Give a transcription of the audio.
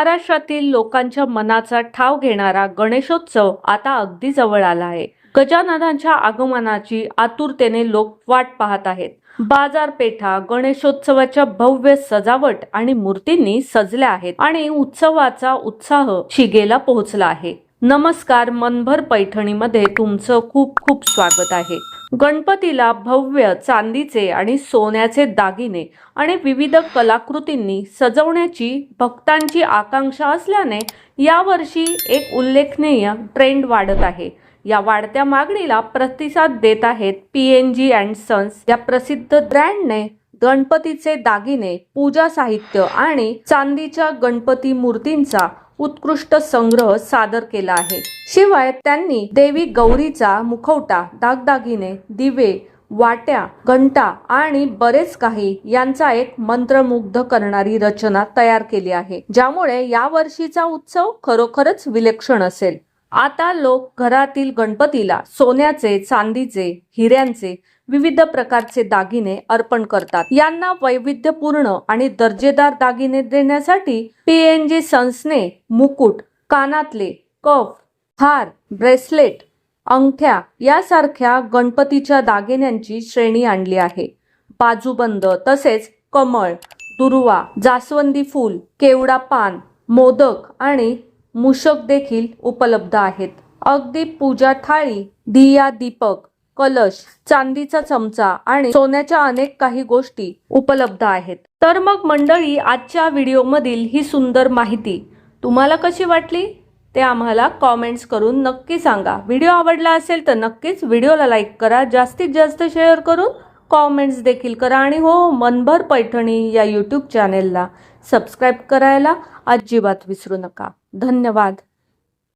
महाराष्ट्रातील लोकांच्या मनाचा ठाव घेणारा गणेशोत्सव आता अगदी जवळ आला आहे. गजाननांच्या आगमनाची आतुरतेने लोक वाट पाहत आहेत. बाजारपेठा गणेशोत्सवाच्या भव्य सजावट आणि मूर्तींनी सजल्या आहेत आणि उत्सवाचा उत्साह शिगेला पोहोचला आहे. नमस्कार मनभर पैठणीमध्ये तुमचं खूप खूप स्वागत आहे. गणपतीला भव्य चांदीचे आणि सोन्याचे दागिने आणि विविध कलाकृतींनी सजवण्याची भक्तांची आकांक्षा असल्याने यावर्षी एक उल्लेखनीय ट्रेंड वाढत आहे. या वाढत्या मागणीला प्रतिसाद देत आहेत P N G and sons या प्रसिद्ध ब्रँडने गणपतीचे दागिने पूजा साहित्य आणि चांदीच्या गणपती मूर्तींचा उत्कृष्ट संग्रह सादर केला आहे. शिवाय त्यांनी देवी गौरीचा मुखवटा दागदागिने दिवे वाट्या घंटा आणि बरेच काही यांचा एक मंत्रमुग्ध करणारी रचना तयार केली आहे. ज्यामुळे या वर्षीचा उत्सव खरोखरच विलक्षण असेल. आता लोक घरातील गणपतीला सोन्याचे चांदीचे हिऱ्यांचे विविध प्रकारचे दागिने अर्पण करतात. यांना वैविध्यपूर्ण आणि दर्जेदार दागिने देण्यासाठी पीएनजी सन्सने मुकुट कानातले कफ हार ब्रेसलेट अंगठ्या यासारख्या गणपतीच्या दागिन्यांची श्रेणी आणली आहे. बाजूबंद तसेच कमळ दुर्वा जास्वंदी फूल केवडा पान मोदक आणि मूषक देखील उपलब्ध आहेत. अगदी पूजा थाळी दिया दीपक कलश चांदीचा चमचा आणि सोन्याच्या अनेक काही गोष्टी उपलब्ध आहेत. तर मग मंडळी आजच्या व्हिडिओमधील ही सुंदर माहिती तुम्हाला कशी वाटली? ते आम्हाला कॉमेंट्स करून नक्की सांगा. व्हिडिओ आवडला असेल तर नक्कीच व्हिडिओला लाईक करा. जास्तीत जास्त शेअर करून कॉमेंट्स देखील करा आणि हो मनभर पैठणी या यूट्यूब चॅनेलला सबस्क्राईब करायला अजिबात विसरू नका. धन्यवाद.